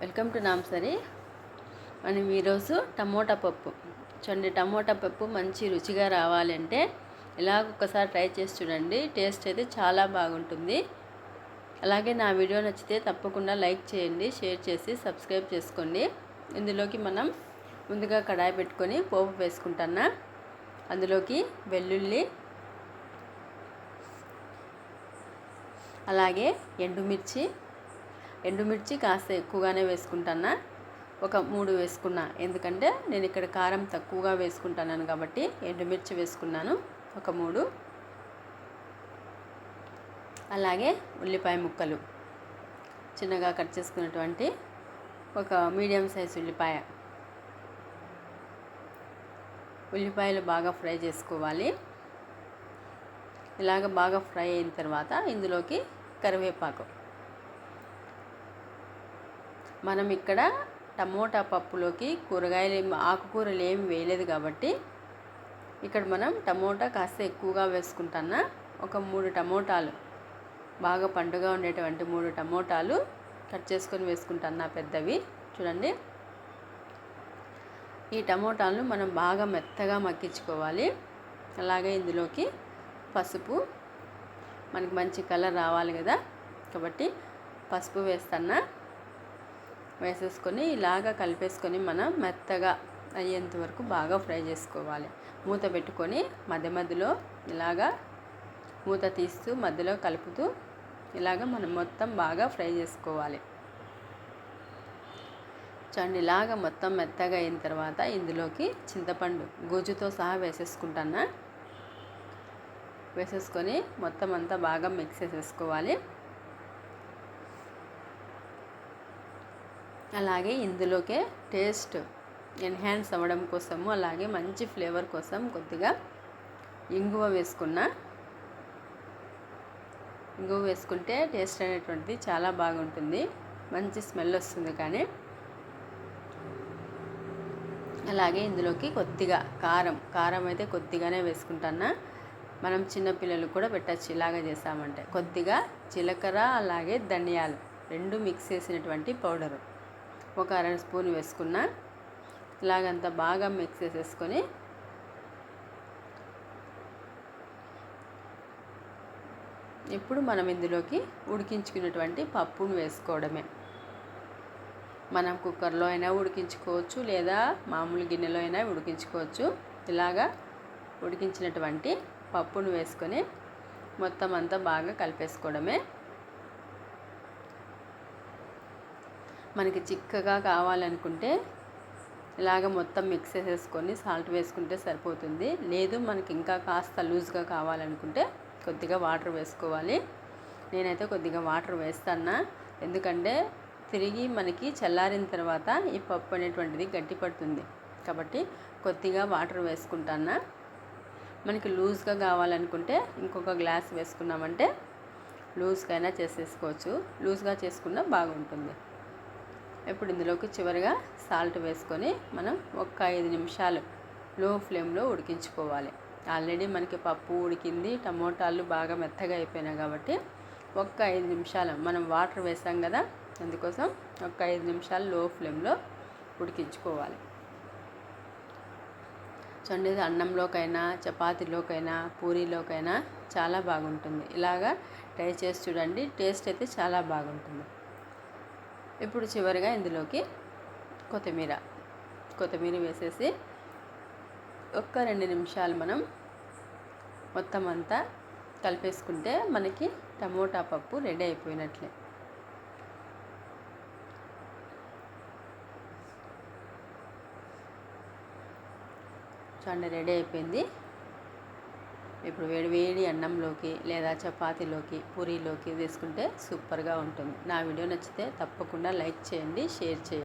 Welcome to నాంసరి మనం ఈరోజు tomato పప్పు. చూడండి టమోటా పప్పు మంచి రుచిగా రావాలంటే ఇలా ఒక్కసారి ట్రై చేసి చూడండి. టేస్ట్ అయితే చాలా బాగుంటుంది. అలాగే నా వీడియో నచ్చితే తప్పకుండా లైక్ చేయండి షేర్ చేసి సబ్స్క్రైబ్ చేసుకోండి. ఇందులోకి మనం ముందుగా కడాయి పెట్టుకొని పోపు వేసుకుంటున్నా అందులోకి వెల్లుల్లి అలాగే ఎండుమిర్చి ఎండుమిర్చి కాస్త ఎక్కువగానే వేసుకుంటానా ఒక మూడు వేసుకున్నా. ఎందుకంటే నేను ఇక్కడ కారం తక్కువగా వేసుకుంటున్నాను కాబట్టి ఎండుమిర్చి వేసుకున్నాను. ఒక మూడు. అలాగే ఉల్లిపాయ ముక్కలు. చిన్నగా కట్ చేసుకున్నటువంటి ఒక మీడియం సైజ్ ఉల్లిపాయ. ఉల్లిపాయలు బాగా ఫ్రై చేసుకోవాలి. ఇలాగ బాగా ఫ్రై అయిన తర్వాత ఇందులోకి కరివేపాకు. మనం ఇక్కడ టమోటా పప్పులోకి కూరగాయలు ఆకుకూరలు ఏమి వేయలేదు కాబట్టి ఇక్కడ మనం టమోటా కాస్త ఎక్కువగా వేసుకుంటున్నా. ఒక మూడు టమోటాలు బాగా పండుగ ఉండేటువంటి మూడు టమోటాలు కట్ చేసుకొని వేసుకుంటున్నా పెద్దవి. చూడండి. ఈ టమోటాలను మనం బాగా మెత్తగా మక్కించుకోవాలి అలాగే ఇందులోకి పసుపు మనకి మంచి కలర్ రావాలి కదా. కాబట్టి పసుపు వేస్తున్నా. వేసేసుకొని ఇలాగా కలిపేసుకొని మనం మెత్తగా అయ్యేంత వరకు బాగా ఫ్రై చేసుకోవాలి. మూత పెట్టుకొని మధ్య మధ్యలో ఇలాగా మూత తీస్తూ మధ్యలో కలుపుతూ ఇలాగ మనం మొత్తం బాగా ఫ్రై చేసుకోవాలి. చూడండి ఇలాగ మొత్తం మెత్తగా అయిన తర్వాత ఇందులోకి చింతపండు గుజ్జుతో సహా వేసేసుకుంటాను. వేసేసుకొని మొత్తం అంతా బాగా మిక్స్ చేసేసుకోవాలి. అలాగే ఇందులోకే టేస్ట్ ఎన్హాన్స్ అవ్వడం కోసము అలాగే మంచి ఫ్లేవర్ కోసం కొద్దిగా ఇంగువ వేసుకున్న. ఇంగువ వేసుకుంటే టేస్ట్ అనేటువంటిది చాలా బాగుంటుంది. మంచి స్మెల్ వస్తుంది కానీ. అలాగే ఇందులోకి కొద్దిగా కారం కారం అయితే కొద్దిగానే వేసుకుంటానా మనం చిన్నపిల్లలు కూడా పెట్టచ్చు ఇలాగ చేసామంటే. కొద్దిగా జీలకర్ర అలాగే ధనియాలు రెండు మిక్స్ చేసినటువంటి పౌడరు. ఒక అర స్పూన్ వేసుకున్న ఇలాగంతా బాగా మిక్స్ చేసేసుకొని ఇప్పుడు మనం ఇందులోకి ఉడికించుకున్నటువంటి పప్పును వేసుకోవడమే. మనం కుక్కర్లో అయినా ఉడికించుకోవచ్చు లేదా మామూలు గిన్నెలో అయినా ఉడికించుకోవచ్చు. ఇలాగా ఉడికించినటువంటి పప్పును వేసుకొని మొత్తం అంతా బాగా కలిపేసుకోవడమే. మనకి చిక్కగా కావాలనుకుంటే ఇలాగ మొత్తం మిక్స్ చేసేసుకొని సాల్ట్ వేసుకుంటే సరిపోతుంది. లేదు మనకి ఇంకా కాస్త లూజ్గా కావాలనుకుంటే కొద్దిగా వాటర్ వేసుకోవాలి. నేనైతే కొద్దిగా వాటర్ వేస్తాను ఎందుకంటే తిరిగి మనకి చల్లారిన తర్వాత ఈ పప్పు అనేటువంటిది గట్టి పడుతుంది. కాబట్టి కొద్దిగా వాటర్ వేసుకుంటాను మనకి లూజ్గా కావాలనుకుంటే ఇంకొక గ్లాస్ వేసుకున్నామంటే లూజ్గా అయినా చేసేసుకోవచ్చు. లూజ్గా చేసుకున్నా బాగుంటుంది. ఇప్పుడు ఇందులోకి చివరిగా సాల్ట్ వేసుకొని మనం ఒక్క ఐదు నిమిషాలు లో ఫ్లేమ్లో ఉడికించుకోవాలి. ఆల్రెడీ మనకి పప్పు ఉడికింది టమోటాలు బాగా మెత్తగా అయిపోయినాయి కాబట్టి ఒక్క ఐదు నిమిషాలు మనం వాటర్ వేసాం కదా అందుకోసం ఒక ఐదు నిమిషాలు లో ఫ్లేమ్లో ఉడికించుకోవాలి. చూడండి అన్నంలోకైనా చపాతీలోకైనా పూరీలోకైనా చాలా బాగుంటుంది. ఇలాగా ట్రై చేసి చూడండి టేస్ట్ అయితే చాలా బాగుంటుంది. ఇప్పుడు చివరిగా ఇందులోకి కొత్తిమీర. కొత్తిమీర వేసేసి ఒక్క రెండు నిమిషాలు మనం మొత్తం అంతా కలిపేసుకుంటే మనకి టమోటా పప్పు రెడీ అయిపోయినట్లే. చూడండి రెడీ అయిపోయింది. ఇప్పుడు వేడి వేడి అన్నంలోకి లేదా చపాతీలోకి పూరీలోకి వేసుకుంటే సూపర్గా ఉంటుంది. నా వీడియో నచ్చితే తప్పకుండా లైక్ చేయండి షేర్ చేయండి.